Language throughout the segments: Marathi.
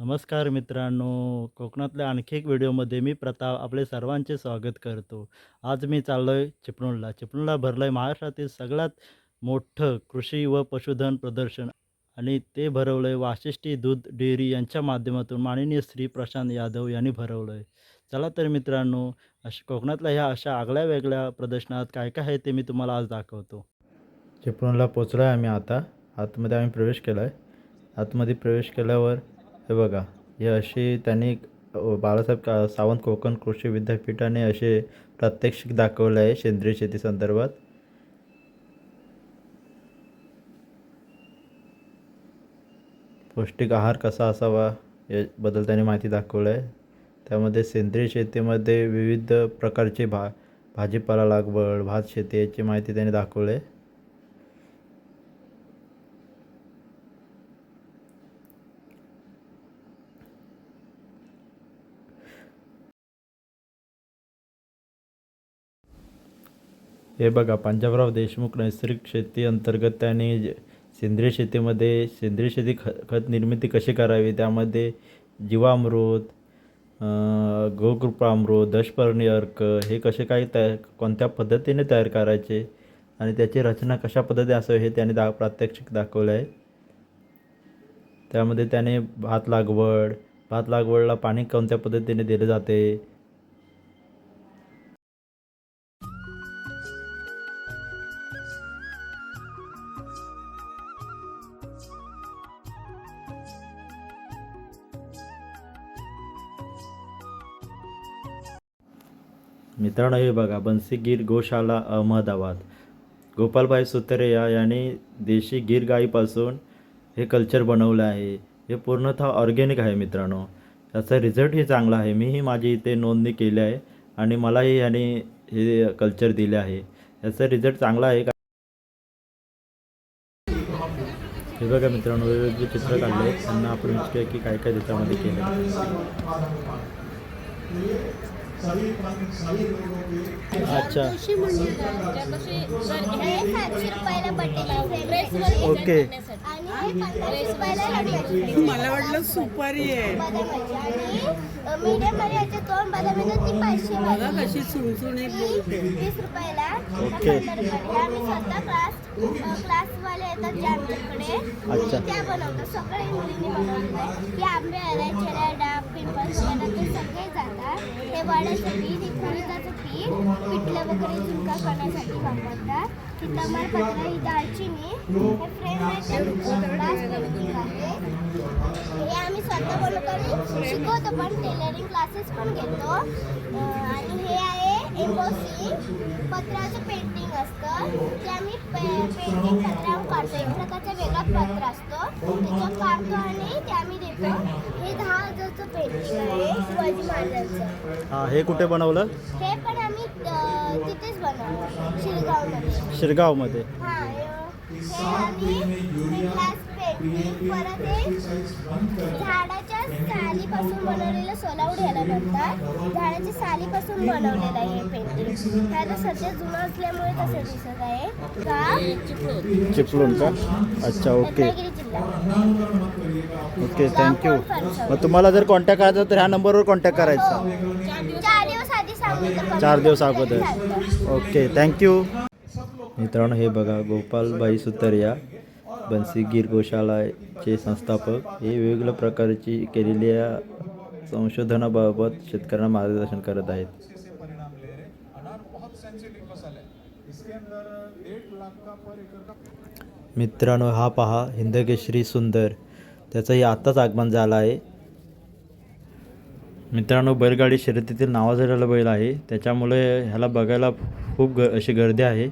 नमस्कार मित्रांनो. कोकणातल्या आणखी एक व्हिडिओमध्ये मी प्रताप आपले सर्वांचे स्वागत करतो. आज मी चाललो आहे चिपळूणला. चिपळूणला भरलं आहे महाराष्ट्रातील सगळ्यात मोठं कृषी व पशुधन प्रदर्शन आणि ते भरवलं आहे वाशिष्ठी दूध डेअरी यांच्या माध्यमातून माननीय श्री प्रशांत यादव यांनी भरवलं आहे चला तर मित्रांनो अशा कोकणातल्या ह्या अशा आगळ्या वेगळ्या प्रदर्शनात काय काय आहे ते मी तुम्हाला आज दाखवतो. चिपळूणला पोचलो आहे आम्ही आता. आतमध्ये आम्ही प्रवेश केला आहे आतमध्ये प्रवेश केल्यावर हे बघा हे असे त्यांनी बाळासाहेब का सावंत कोकण कृषी विद्यापीठाने असे प्रात्यक्षिक दाखवलं आहे सेंद्रिय शेती संदर्भात. पौष्टिक आहार कसा असावा याबद्दल त्यांनी माहिती दाखवलं आहे. त्यामध्ये सेंद्रिय शेतीमध्ये विविध प्रकारचे भा भाजीपाला लागवड भात शेती याची माहिती त्यांनी दाखवली आहे. हे बघा पंजाबराव देशमुख नैसर्गिक शेती अंतर्गत त्याने सेंद्रिय शेतीमध्ये सेंद्रिय शेती ख खत निर्मिती कशी करावी त्यामध्ये जीवामृत गोकृपामृत दशपर्णी अर्क हे कसे काय तयार कोणत्या पद्धतीने तयार करायचे आणि त्याची रचना कशा पद्धतीने असावी हे त्याने दा प्रात्यक्षिक दाखवलं आहे. त्यामध्ये त्याने भात लागवड भात लागवडला पाणी कोणत्या पद्धतीने दिले जाते मित्रांनो हे बघा बन्सी गीर गोशाला अहमदाबाद. गोपालभाई सुतरे या यांनी देशी गीर गाईपासून हे कल्चर बनवलं आहे. हे पूर्णतः ऑर्गॅनिक आहे मित्रांनो. त्याचा रिझल्टही चांगला आहे. मीही माझी इथे नोंदणी केली आहे आणि मलाही याने हे कल्चर दिले आहे. याचा रिझल्ट चांगला आहे का? हे बघा मित्रांनो वेगवेगळे चित्र काढले आहेत. त्यांना आपण विचारूया की काय काय त्याच्यामध्ये केलं अच्छा. ओके. मला वाटलं सुपारी आहे बदामाची आणि मीडियममध्ये याचे दोन बदाम येतात ती पाचशे बघा वाली कशी सुणसुणीत बोलते ओके. हे अच्छा. हे ते पीठ पिठलं वगैरे झुणका करण्यासाठी वापरतात तमालपत्र ही दालचिनी हे हे आम्ही स्वतः बनवतो शिकवतो पण. टेलरिंग क्लासेस पण घेतो. आणि हे आहे एम्बॉसिंग पत्राचं पेंटिंग असतं. ते आम्ही पेंटिंग पत्रावर काढतो. एक प्रकारचा वेगळा पत्र असतो. त्याच्यावर काढतो आणि ते आम्ही देतो. हे दहा हजारचं पेंटिंग आहे. शिवाजी महाराजांचं. हां हे कुठे बनवलं? हे शिरगावमध्ये. शिरगावमध्ये. हा हे आम्ही ग्लास पेंटिंग परत हे झाडाच्या सालीपासून बनवलेलं सोलावूड ह्याला म्हणतात. झाडाच्या सालीपासून बनवलेलं आहे हे पेंटिंग हे आता सध्या जुनं असल्यामुळे तसं दिसत आहे. गाव चिपळूण चिपळूण का? अच्छा ओके रत्नागिरी जिल्हा. ओके थँक्यू मग तुम्हाला जर कॉन्टॅक्ट करायचा तर ह्या नंबरवर कॉन्टॅक्ट करायचा. चार दिवस आधी सांगितलं. चार दिवस अगोदर. ओके थँक्यू मित्रांनो हे बघा गोपालबाई सुतरिया बन्सी गिर गोशालाचे संस्थापक. हे वेगवेगळ्या प्रकारची केलेल्या संशोधनाबाबत शेतकऱ्यांना मार्गदर्शन करत आहेत. मित्रांनो हा पहा हिंदकेश्री सुंदर. त्याचंही आत्ताच आगमन झालं आहे. मित्रांनो बैलगाडी शर्यतीतील नावाजलेला बैल आहे. त्याच्यामुळे ह्याला बघायला खूप ग अशी गर्दी आहे.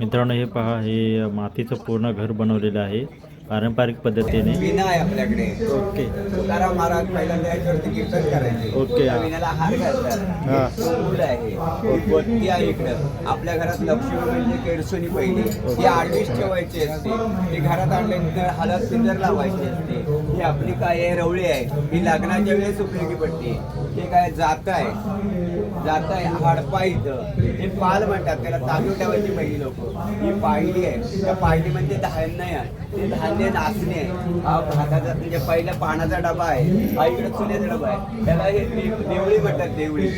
मित्रांनो हे पहा हे मातीचं पूर्ण घर बनवलेलं आहे. पारंपरिक पद्धतीने. विना आहे आपल्याकडे. ओके. तुकाराम महाराज पहिल्यांदा याच्यावरती कीर्तन करायचे. ओके. विण्याला हार हा. घालतात आहे. इकडं. आपल्या घरात लक्ष्मी म्हणजे पहिली. ही आडवीस ठेवायची असते. ती घरात आणल्यानंतर हळद पिंजर लावायची असते. ही आपली काय आहे? रवळी आहे. ही लग्नाच्या वेळेस उपयोगी पडते. हे काय जात आहे? जात आहे हडपा इथं. हे पाल म्हणतात त्याला तांदूळ ठेवायची पहिली लोक. ही पायली आहे. त्या पायलीमध्ये धान्य आहे. ते धान्य नाचणे आहे. हा भाताचा म्हणजे पहिला पाण्याचा डबा आहे. हा इकडे चुन्याचा डबा आहे. त्याला हे देवळी म्हणतात देवळी.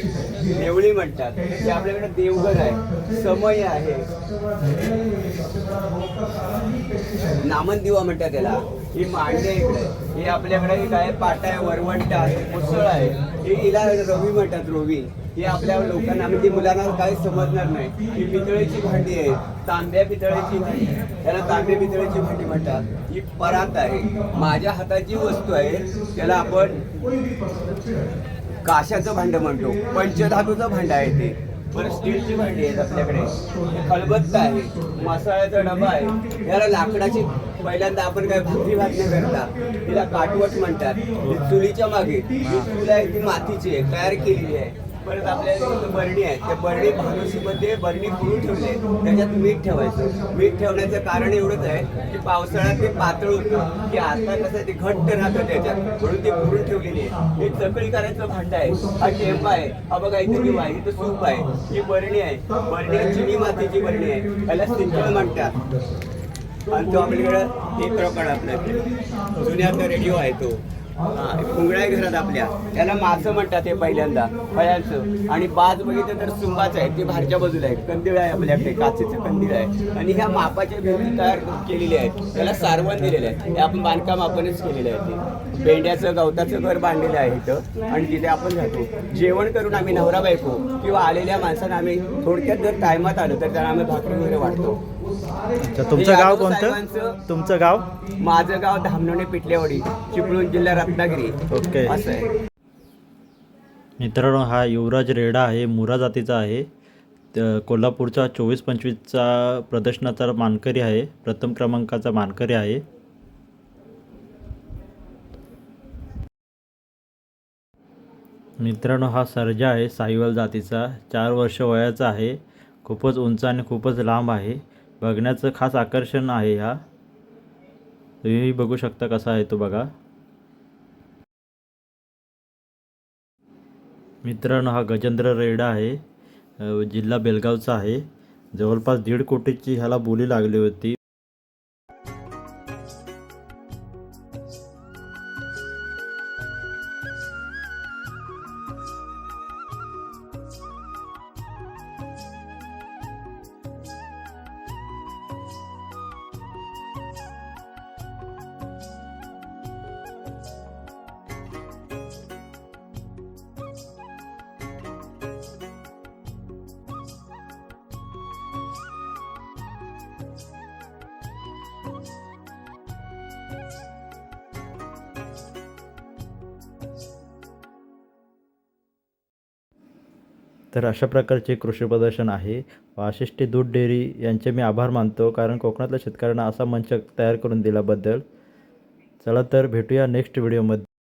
देवळी म्हणतात. ते आपल्याकडे देवघर आहे. समय आहे. नामन दिवा म्हणतात त्याला. ही मांडणी इकडे हे आपल्याकडे काय पाटा आहे वरवंट आहे मुसळ आहे. हे हिला रवी म्हणतात रवी. ही आपल्या लोकांना म्हणजे मुलांना काही समजणार नाही. ही पितळेची भांडी आहे तांब्या पितळेची भांडी. त्याला तांब्या पितळेची भांडी म्हणतात. ही परात आहे. माझ्या हातात जी वस्तू आहे त्याला आपण काशाचं भांड म्हणतो. पंचधातूचं भांड आहे ते. पण स्टीलची भांडी आहेत आपल्याकडे. खलबत्ता आहे मसाल्याचा डबा आहे. याला लाकडाची पहिल्यांदा आपण काय भाकरी भाजणी करता तिला काटवट म्हणतात. चुलीच्या मागे ही चूल आहे ती मातीची आहे तयार केलेली आहे. परत आपल्या इथं बरणी आहे त्या बरणी भानुशीमध्ये बरणी फुलून ठेवली आहे त्याच्यात मीठ ठेवायचं. मीठ ठेवण्याचं कारण एवढंच आहे की पावसाळ्यात ते पातळ होतं. की आता कसं ते घट्ट राहतं त्याच्यात. म्हणून ते फुलून ठेवलेली आहे. हे चकळी करायचं भांड आहे. हा टेंबा आहे. हा बघा इथे किंवा इथं सूप आहे. ही बरणी आहे. बरणी चिनी मातीची बरणी आहे. त्याला सिंचन म्हणतात. आणि तो आपल्याकडं एक प्रकार आपल्याकडे जुन्याचा रेडिओ आहे तो. पुंगळ्या घरात आपल्या. त्याला मासं म्हणतात हे पहिल्यांदा. फळ्यांचं. आणि बाज बघितलं तर सुंबाचं आहे. ते बाहेरच्या बाजूला आहे कंदिळ आहे आपल्याकडे काचेचं कंदीळ आहे. आणि ह्या मापाच्या भिंती तयार केलेल्या आहेत. त्याला सारवण दिलेलं आहे. हे आपण बांधकाम आपणच केलेलं आहे ते. पेंड्याचं गवताचं घर बांधलेलं आहे इथं. आणि तिथे आपण राहतो जेवण करून आम्ही नवरा बायको किंवा आलेल्या माणसांना आम्ही थोडक्यात जर टायमात आलो तर त्यांना आम्ही भाकरी वगैरे वाटतो. अच्छा तुमचं गाव कोणतं? तुमचं गाव? माझं गाव धामणोणे पिटलेवाडी चिपळूण जिल्हा रत्नागिरी. ओके. असं आहे. मित्रांनो हा युवराज रेडा आहे मुरा जातीचा आहे. कोल्हापूरचा चोवीस पंचवीसचा प्रदर्शनाचा मानकरी आहे. प्रथम क्रमांकाचा मानकरी आहे. मित्रांनो हा सर्जा आहे साहिवाल जातीचा. चार वर्ष वयाचा आहे. खूपच उंच आणि खूपच लांब आहे. बघण्याचं खास आकर्षण आहे हा. तुम्ही बघू शकता कसा आहे तो बघा. मित्रांनो हा गजेंद्र रेडा आहे. जिल्हा बेलगावचा आहे. जवळपास दीड कोटीची ह्याला बोली लागली होती. तर अशा प्रकारचे कृषी प्रदर्शन आहे. वाशिष्ठी दूध डेअरी यांचे मी आभार मानतो कारण कोकणातल्या शेतकऱ्यांना असा मंच तयार करून दिल्याबद्दल. चला तर भेटूया नेक्स्ट व्हिडिओमध्ये